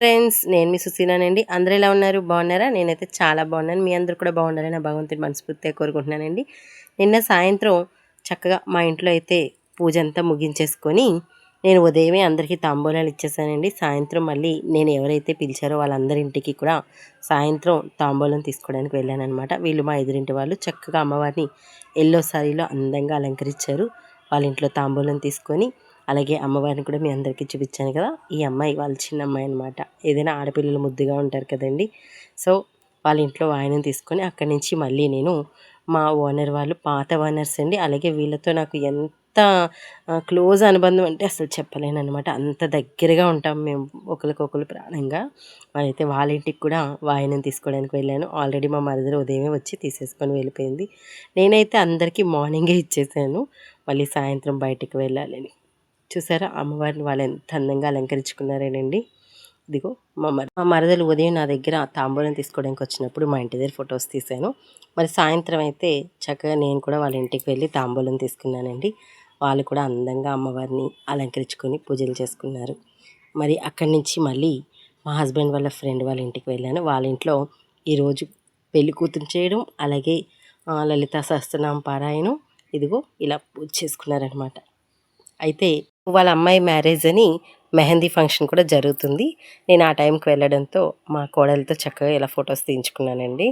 Friends నేను మీ సుశీలానండి. అందరూ ఎలా ఉన్నారు? బాగున్నారా? నేనైతే చాలా బాగున్నాను. మీ అందరూ కూడా బాగున్నారని నా భగవంతుని మనస్ఫూర్తిగా కోరుకుంటున్నానండి. నిన్న సాయంత్రం చక్కగా మా ఇంట్లో అయితే పూజ అంతా ముగించేసుకొని నేను ఉదయమే అందరికీ తాంబూలాలు ఇచ్చేసానండి. సాయంత్రం మళ్ళీ నేను ఎవరైతే పిలిచారో వాళ్ళందరి ఇంటికి కూడా సాయంత్రం తాంబూలం తీసుకోవడానికి వెళ్ళానమాట వీళ్ళు మా ఎదురింటి వాళ్ళు చక్కగా అమ్మవారిని ఎల్లో సారీలో అందంగా అలంకరించారు. వాళ్ళ ఇంట్లో తాంబూలం తీసుకొని అలాగే అమ్మవారిని కూడా మీ అందరికీ చూపించాను కదా. ఈ అమ్మాయి వాళ్ళ చిన్న అమ్మాయి అనమాట ఏదైనా ఆడపిల్లలు ముద్దుగా ఉంటారు కదండి. సో వాళ్ళ ఇంట్లో వాయినం తీసుకొని అక్కడి నుంచి మళ్ళీ నేను మా ఓనర్ వాళ్ళు పాత ఓనర్స్ అండి. అలాగే వీళ్ళతో నాకు ఎంత క్లోజ్ అనుబంధం అంటే అసలు చెప్పలేను అనమాట అంత దగ్గరగా ఉంటాం మేము ఒకరికొకరు ప్రాణంగా. అయితే వాళ్ళ ఇంటికి కూడా వాయినం తీసుకోవడానికి వెళ్ళాను. ఆల్రెడీ మా మరదలు ఉదయమే వచ్చి తీసేసుకొని వెళ్ళిపోయింది. నేనైతే అందరికీ మార్నింగే ఇచ్చేసాను. మళ్ళీ సాయంత్రం బయటికి వెళ్ళాలని. చూసారా? అమ్మవారిని వాళ్ళు ఎంత అందంగా అలంకరించుకున్నారేనండి. ఇదిగో మా మర మా మరదలు ఉదయం నా దగ్గర తాంబూలం తీసుకోవడానికి వచ్చినప్పుడు మా ఇంటి దగ్గర ఫొటోస్ తీశాను. మరి సాయంత్రం అయితే చక్కగా నేను కూడా వాళ్ళ ఇంటికి వెళ్ళి తాంబూలం తీసుకున్నానండి. వాళ్ళు కూడా అందంగా అమ్మవారిని అలంకరించుకొని పూజలు చేసుకున్నారు. మరి అక్కడి నుంచి మళ్ళీ మా హస్బెండ్ వాళ్ళ ఫ్రెండ్ వాళ్ళ ఇంటికి వెళ్ళాను. వాళ్ళ ఇంట్లో ఈరోజు పెళ్ళి కూతురు చేయడం అలాగే లలిత సహస్రనామ పారాయణం ఇదిగో ఇలా పూజ చేసుకున్నారనమాట అయితే వాళ్ళ అమ్మాయి మ్యారేజ్ అని మెహందీ ఫంక్షన్ కూడా జరుగుతుంది. నేను ఆ టైంకి వెళ్ళడంతో మా కోడలతో చక్కగా ఇలా ఫొటోస్ తీయించుకున్నానండి.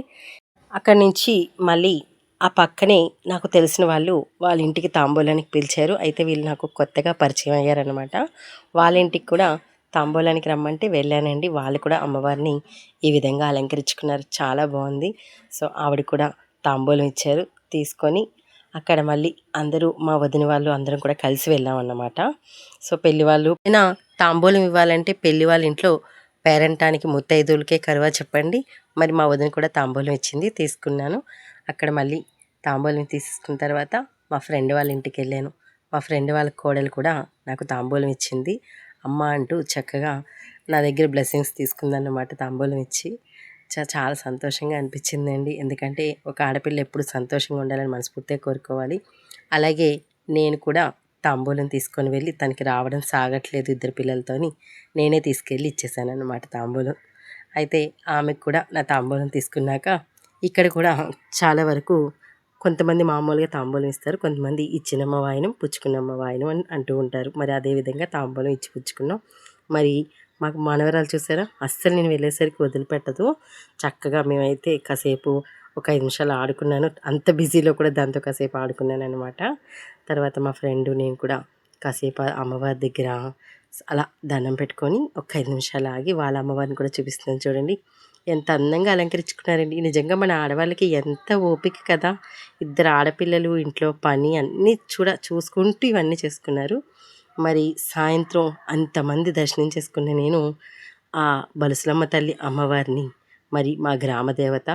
అక్కడి నుంచి మళ్ళీ ఆ పక్కనే నాకు తెలిసిన వాళ్ళు వాళ్ళ ఇంటికి తాంబూలానికి పిలిచారు. అయితే వీళ్ళు నాకు కొత్తగా పరిచయం అయ్యారనమాట వాళ్ళ ఇంటికి కూడా తాంబూలానికి రమ్మంటే వెళ్ళానండి. వాళ్ళు కూడా అమ్మవారిని ఈ విధంగా అలంకరించుకున్నారు. చాలా బాగుంది. సో ఆవిడ కూడా తాంబూలం ఇచ్చారు. తీసుకొని అక్కడ మళ్ళీ అందరూ మా వదిన వాళ్ళు అందరం కూడా కలిసి వెళ్ళాం అన్నమాట. సో పెళ్ళి వాళ్ళు అయినా తాంబూలం ఇవ్వాలంటే పెళ్ళి వాళ్ళ ఇంట్లో పేరంటానికి ముత్తైదులకే కరువా చెప్పండి. మరి మా వదిన కూడా తాంబూలం ఇచ్చింది తీసుకున్నాను. అక్కడ మళ్ళీ తాంబూలం తీసుకున్న తర్వాత మా ఫ్రెండ్ వాళ్ళ ఇంటికి వెళ్ళాను. మా ఫ్రెండ్ వాళ్ళ కోడలు కూడా నాకు తాంబూలం ఇచ్చింది. అమ్మ అంటూ చక్కగా నా దగ్గర బ్లెస్సింగ్స్ తీసుకుందన్నమాట తాంబూలం ఇచ్చి. చాలా సంతోషంగా అనిపించిందండి. ఎందుకంటే ఒక ఆడపిల్ల ఎప్పుడు సంతోషంగా ఉండాలని మనస్ఫూర్తిగా కోరుకోవాలి. అలాగే నేను కూడా తాంబూలం తీసుకొని వెళ్ళి తనకి రావడం సాగట్లేదు ఇద్దరు పిల్లలతోని. నేనే తీసుకెళ్ళి ఇచ్చేసాను అనమాట తాంబూలం. అయితే ఆమెకు కూడా నా తాంబూలం తీసుకున్నాక ఇక్కడ కూడా చాలా వరకు కొంతమంది మామూలుగా తాంబూలం ఇస్తారు. కొంతమంది ఇచ్చినమ్మ వాయనం పుచ్చుకున్నమ్మ వాయనం అని అంటూ ఉంటారు. మరి అదేవిధంగా తాంబూలం ఇచ్చి పుచ్చుకున్నాం. మరి మాకు మనవరాలు చూసారా? అస్సలు నేను వెళ్ళేసరికి వదిలిపెట్టదు. చక్కగా మేమైతే కాసేపు ఒక ఐదు నిమిషాలు ఆడుకున్నాను. అంత బిజీలో కూడా దాంతో కాసేపు ఆడుకున్నాను అనమాట తర్వాత మా ఫ్రెండ్ నేను కూడా కాసేపు అమ్మవారి దగ్గర అలా దండం పెట్టుకొని ఒక ఐదు నిమిషాలు ఆగి వాళ్ళ అమ్మవారిని కూడా చూపిస్తున్నాను చూడండి. ఎంత అందంగా అలంకరించుకున్నారండి. నిజంగా మన ఆడవాళ్ళకి ఎంత ఓపిక కదా. ఇద్దరు ఆడపిల్లలు ఇంట్లో పని అన్నీ చూడ చూసుకుంటూ ఇవన్నీ చేసుకున్నారు. మరి సాయంత్రం అంతమంది దర్శనం చేసుకున్న నేను ఆ బలసలమ్మ తల్లి అమ్మవారిని మరి మా గ్రామ దేవత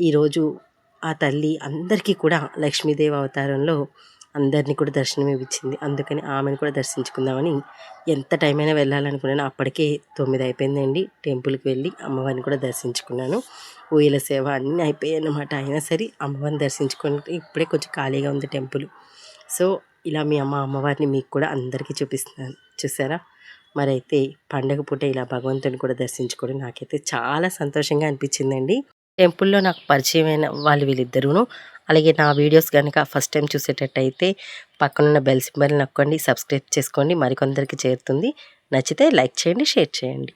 ఈరోజు ఆ తల్లి అందరికీ కూడా లక్ష్మీదేవి అవతారంలో అందరినీ కూడా దర్శనం ఇచ్చింది అందుకని ఆమెను కూడా దర్శించుకుందామని ఎంత టైం అయినా వెళ్ళాలనుకున్నాను అప్పటికే తొమ్మిది అయిపోయిందండి. టెంపుల్కి వెళ్ళి అమ్మవారిని కూడా దర్శించుకున్నాను. ఊయల సేవ అన్నీ అయిపోయాయి అన్నమాట అయినా సరే అమ్మవారిని దర్శించుకుంటే ఇప్పుడే కొంచెం ఖాళీగా ఉంది టెంపుల్ సో ఇలా మీ అమ్మ అమ్మవారిని మీకు కూడా అందరికీ చూపిస్తున్నాను చూసారా? మరైతే పండగ పూట ఇలా భగవంతుని కూడా దర్శించుకోవడం నాకైతే చాలా సంతోషంగా అనిపించిందండి. టెంపుల్లో నాకు పరిచయమైన వాళ్ళు వీళ్ళిద్దరూను. అలాగే నా వీడియోస్ కనుక ఫస్ట్ టైం చూసేటట్టయితే పక్కనున్న బెల్ సింబల్ నొక్కండి సబ్స్క్రైబ్ చేసుకోండి. మరికొందరికి చేరుతుంది. నచ్చితే లైక్ చేయండి షేర్ చేయండి.